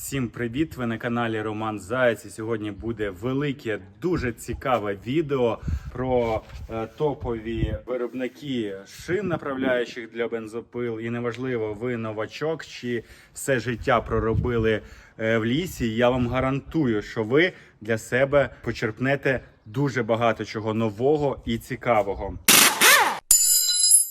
Всім привіт! Ви на каналі Роман Заєць. І сьогодні буде велике, дуже цікаве відео про е, топові виробники шин направляючих для бензопил. І неважливо, ви новачок чи все життя проробили е, в лісі. Я вам гарантую, що ви для себе почерпнете дуже багато чого нового і цікавого.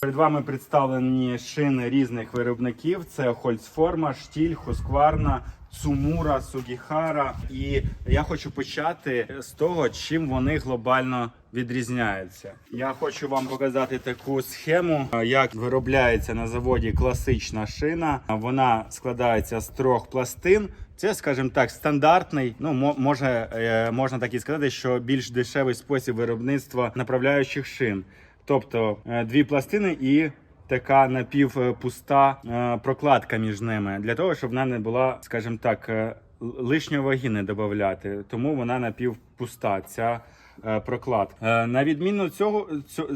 Перед вами представлені шини різних виробників: це Хольцформа, Штіль, Хускварна, Цумура, Сугіхара. І я хочу почати з того, чим вони глобально відрізняються. Я хочу вам показати таку схему, як виробляється на заводі класична шина. Вона складається з трьох пластин. Це, скажімо так, стандартний. Ну може, е, можна так і сказати, що більш дешевий спосіб виробництва направляючих шин. Тобто е, дві пластини і така напівпуста е, прокладка між ними для того, щоб вона не була, скажімо так, е, лишньої ваги не додати. Тому вона напівпуста. Ця е, прокладка. Е, На відміну цього,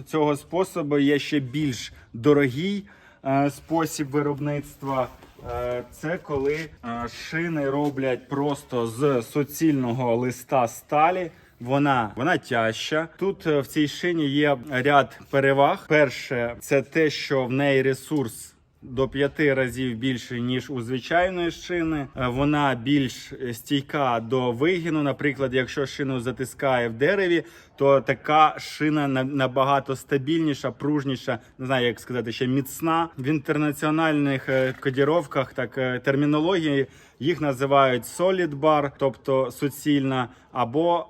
цього, способу є ще більш дорогий спосіб виробництва. Це коли шини роблять просто з суцільного листа сталі. Вона вона тяжча. Тут е, в цій шині є ряд переваг. Перше, це те, що в неї ресурс. До п'яти разів більше ніж у звичайної шини. Е, Вона більш стійка до вигину. Наприклад, якщо шину затискає в дереві, то така шина на- набагато стабільніша, пружніша, не знаю, як сказати, ще міцна. В інтернаціональних е, кодіровках так е, термінології їх називають solid bar, тобто суцільна, або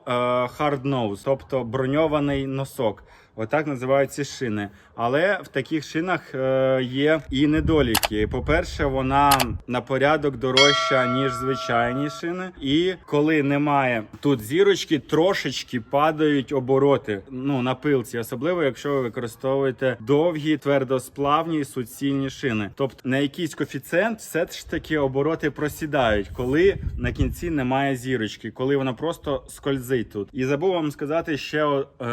hard nose, тобто броньований носок. Отак називають ці шини. Але в таких шинах е, є і недоліки. По-перше, вона на порядок дорожча, ніж звичайні шини. І коли немає тут зірочки, трошечки падають обороти. Ну на пилці, особливо якщо ви використовуєте довгі, твердосплавні суцільні шини. Тобто на якийсь коефіцієнт все ж таки обороти просідають, коли на кінці немає зірочки, коли вона просто скользить тут. І забув вам сказати ще е,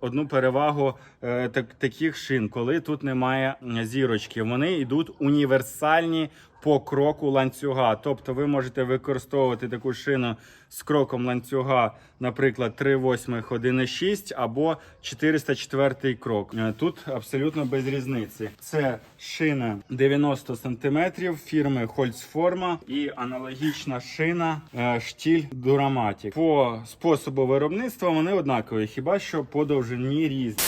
одну перевагу е, так, таких шин, коли тут немає зірочки. Вони йдуть універсальні по кроку ланцюга. Тобто ви можете використовувати таку шину з кроком ланцюга, наприклад, 3 восьмих 1,6 або 404 крок. Е, Тут абсолютно без різниці. Це шина 90 см фірми Хольцформа і аналогічна шина е, штіль Duramatic. По способу виробництва вони однакові, хіба що по довжині різні.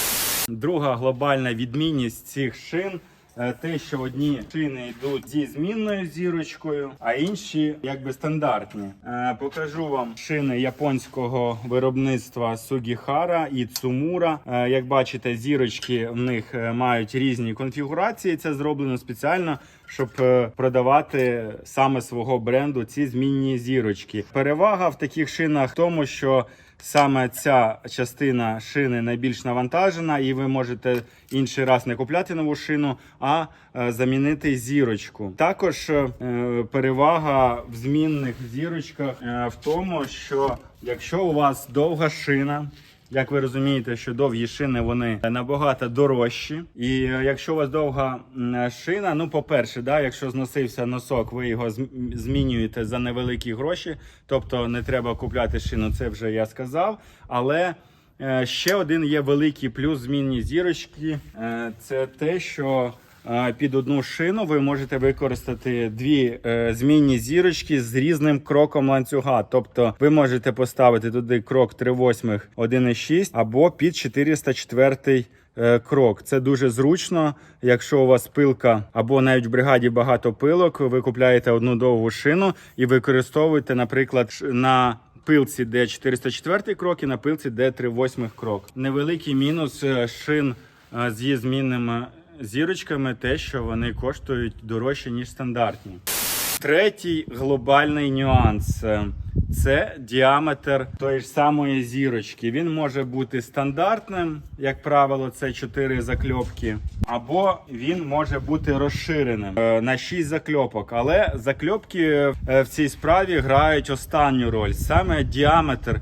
Друга глобальна відмінність цих шин. Е, Те, що одні шини йдуть зі змінною зірочкою, а інші якби стандартні. Е, Покажу вам шини японського виробництва Сугіхара і Цумура. Е, Як бачите, зірочки в них мають різні конфігурації. Це зроблено спеціально, щоб продавати саме свого бренду ці змінні зірочки. Перевага в таких шинах в тому, що Саме ця частина шини найбільш навантажена, і ви можете інший раз не купляти нову шину, а е, замінити зірочку. Також е, перевага в змінних зірочках е, в тому, що якщо у вас довга шина. Як ви розумієте, що довгі шини вони набагато дорожчі. І е, якщо у вас довга шина, ну по-перше, да, якщо зносився носок, ви його змінюєте за невеликі гроші, тобто не треба купляти шину, це вже я сказав. Але е, ще один є великий плюс змінні зірочки. Е, це те, що під одну шину ви можете використати дві е, змінні зірочки з різним кроком ланцюга. Тобто ви можете поставити туди крок 3 восьмих 1,6 або під 404 е, крок. Це дуже зручно. Якщо у вас пилка або навіть в бригаді багато пилок, ви купляєте одну довгу шину і використовуєте, наприклад, на пилці, де 404 крок, і на пилці, де 3 восьмих крок. Невеликий мінус е, шин з її змінними зірочками, те, що вони коштують дорожче, ніж стандартні. Третій глобальний нюанс е, це діаметр тої ж самої зірочки. Він може бути стандартним, як правило, це 4 закльопки, або він може бути розширеним е, на 6 закльопок. Але закльопки е, в цій справі грають останню роль. Саме діаметр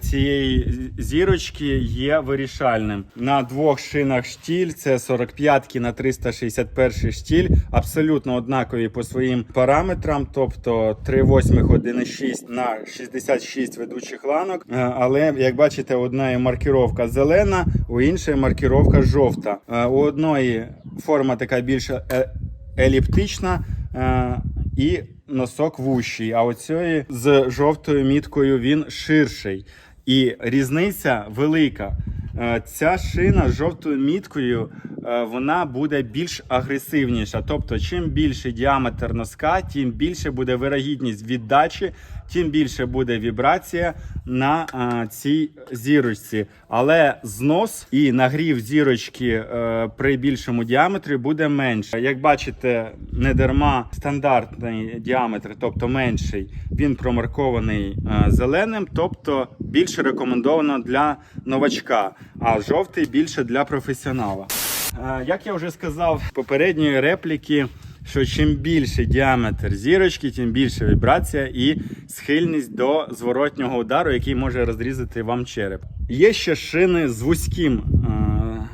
цієї зірочки є вирішальним. На двох шинах штіль це 45 на 361 штіль, абсолютно однакові по своїм параметрам, тобто 3 восьмих 1,6 на 66 ведучих ланок. Е, Але як бачите, у одної маркіровка зелена, у іншої маркіровка жовта. Е, У одної форма така більш е- еліптична. е, І носок вущий, а оцієї з жовтою міткою він ширший. І різниця велика. Е, Ця шина з жовтою міткою вона буде більш агресивніша. Тобто, чим більший діаметр носка, тим більше буде вирогідність віддачі, тим більше буде вібрація на е, цій зірочці. Але знос і нагрів зірочки е, при більшому діаметрі буде менше. Як бачите, не дарма стандартний діаметр, тобто менший, він промаркований е, зеленим, тобто більше рекомендовано для новачка, а жовтий більше для професіонала. Як я вже сказав в попередньої репліки, що чим більший діаметр зірочки, тим більша вібрація і схильність до зворотнього удару, який може розрізати вам череп. Є ще шини з вузьким,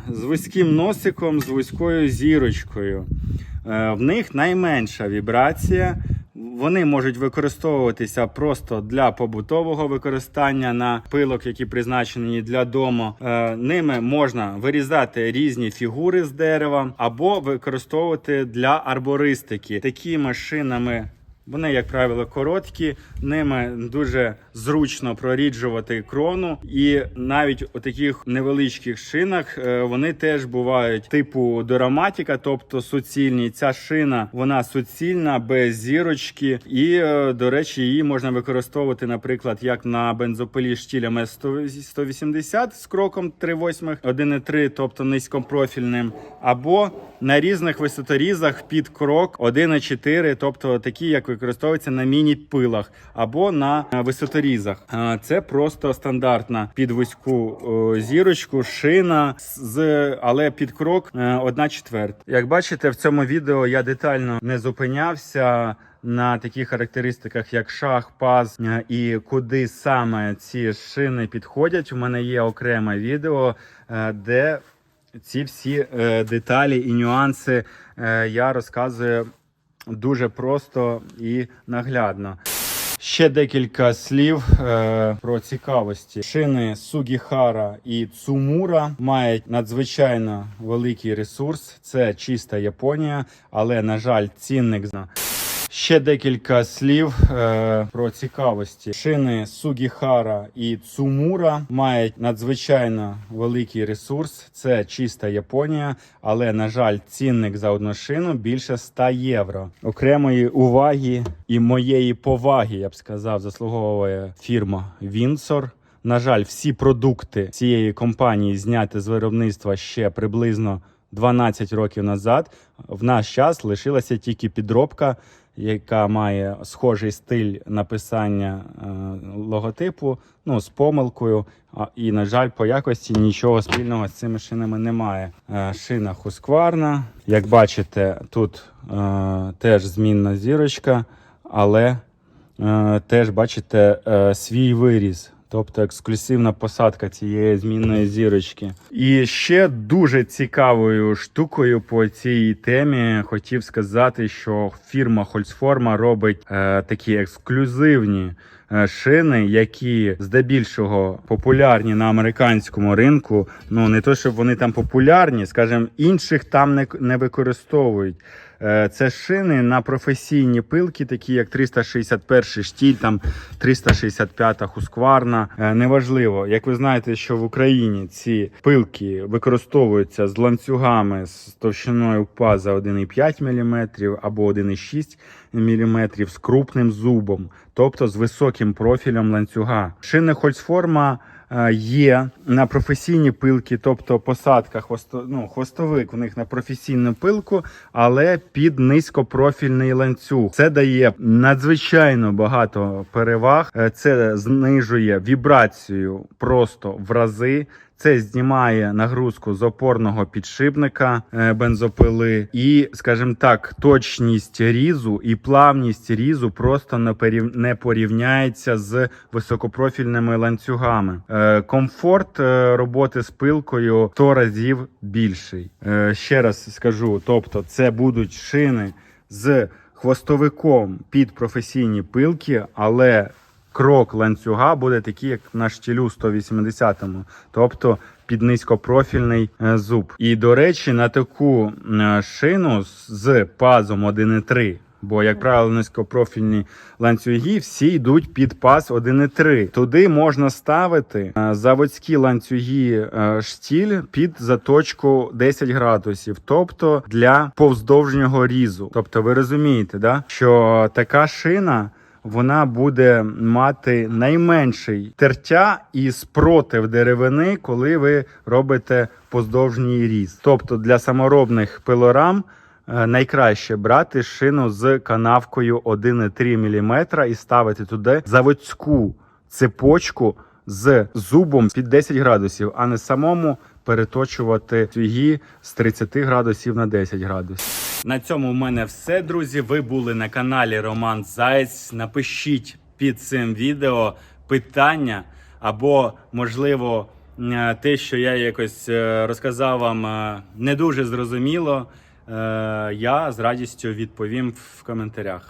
з вузьким носиком, з вузькою зірочкою. Е, В них найменша вібрація. Вони можуть використовуватися просто для побутового використання на пилок, які призначені для дому. Е, Ними можна вирізати різні фігури з дерева або використовувати для арбористики. Такими шинами. Вони, як правило, короткі, ними дуже зручно проріджувати крону, і навіть у таких невеличких шинах е, вони теж бувають типу дораматіка, тобто суцільні. Ця шина вона суцільна, без зірочки, і е, до речі, її можна використовувати, наприклад, як на бензопилі штілем С180 з кроком 3 восьмих, 1,3, тобто низькопрофільним, або на різних висоторізах під крок 1,4, тобто такі, як використовуються на міні-пилах, або на е, висоторізах. Е, Це просто стандартна під вузьку е, зірочку, шина, з, але під крок 1 четверть. Як бачите, в цьому відео я детально не зупинявся. На таких характеристиках, як шах, паз е, і куди саме ці шини підходять. У мене є окреме відео, е, де ці всі е, деталі і нюанси е, я розказую дуже просто і наглядно. Ще декілька слів е, про цікавості. Шини Сугіхара і Цумура мають надзвичайно великий ресурс. Це чиста Японія, але на жаль, цінник зна. Ще декілька слів е, про цікавості. Шини Сугіхара і Цумура мають надзвичайно великий ресурс. Це чиста Японія, але на жаль, цінник за одну шину більше 100 євро. Окремої уваги і моєї поваги, я б сказав, заслуговує фірма Вінсор. На жаль, всі продукти цієї компанії зняті з виробництва ще приблизно 12 років назад. В наш час лишилася тільки підробка, яка має схожий стиль написання е, логотипу, ну з помилкою. А, і, на жаль, по якості нічого спільного з цими шинами немає. Е, шина хускварна. Як бачите, тут е, теж змінна зірочка, але теж бачите свій виріз. Тобто ексклюзивна посадка цієї змінної зірочки. І ще дуже цікавою штукою по цій темі хотів сказати, що фірма Holzforma робить е, такі ексклюзивні е, шини, які здебільшого популярні на американському ринку. Ну не то, щоб вони там популярні, скажімо, інших там не, не використовують. Е, Це шини на професійні пилки, такі як 361 штіль, там 365 хускварна. Е, Неважливо, як ви знаєте, що в Україні ці пилки використовуються з ланцюгами з товщиною паза 1,5 мм або 1,6 мм з крупним зубом, тобто з високим профілем ланцюга. Шини Хольцформа є на професійні пилки, тобто посадка хвосто, ну, хвостовик у них на професійну пилку, але під низькопрофільний ланцюг. Це дає надзвичайно багато переваг. Е, Це знижує вібрацію просто в рази. Це знімає нагрузку з опорного підшипника е, бензопили, і, скажімо так, точність різу і плавність різу просто не порів- порівняється з високопрофільними ланцюгами. Е, Комфорт е, роботи з пилкою 100 разів більший. Ще раз скажу: тобто, це будуть шини з хвостовиком під професійні пилки, але крок ланцюга буде такий, як на штілю 180-му, тобто під низькопрофільний е, зуб. І до речі, на таку е, шину з- пазом 1,3. Бо, як правило, низькопрофільні ланцюги всі йдуть під паз 1,3. Туди можна ставити е, заводські ланцюги штіль під заточку 10 градусів, тобто для повздовжнього різу. Тобто, ви розумієте, да? що така шина. Вона буде мати найменший тертя і спротив деревини, коли ви робите поздовжній різ. Тобто для саморобних пилорам е, найкраще брати шину з канавкою 1,3 мм і ставити туди заводську цепочку з зубом під 10 градусів, а не самому переточувати твіги з 30 градусів на 10 градусів. На цьому в мене все, друзі. Ви були на каналі Роман Заєць. Напишіть під цим відео питання або, можливо, е, те, що я якось е, розказав вам е, не дуже зрозуміло. Я з радістю відповім в коментарях.